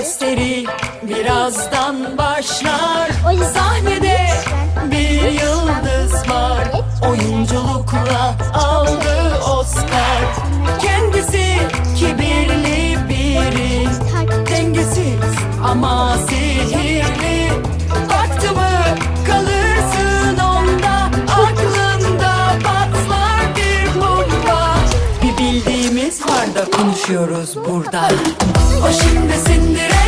gösteri birazdan başlar. O yüzden... bildiğimiz var da konuşuyoruz burada. O şimdi Cinderella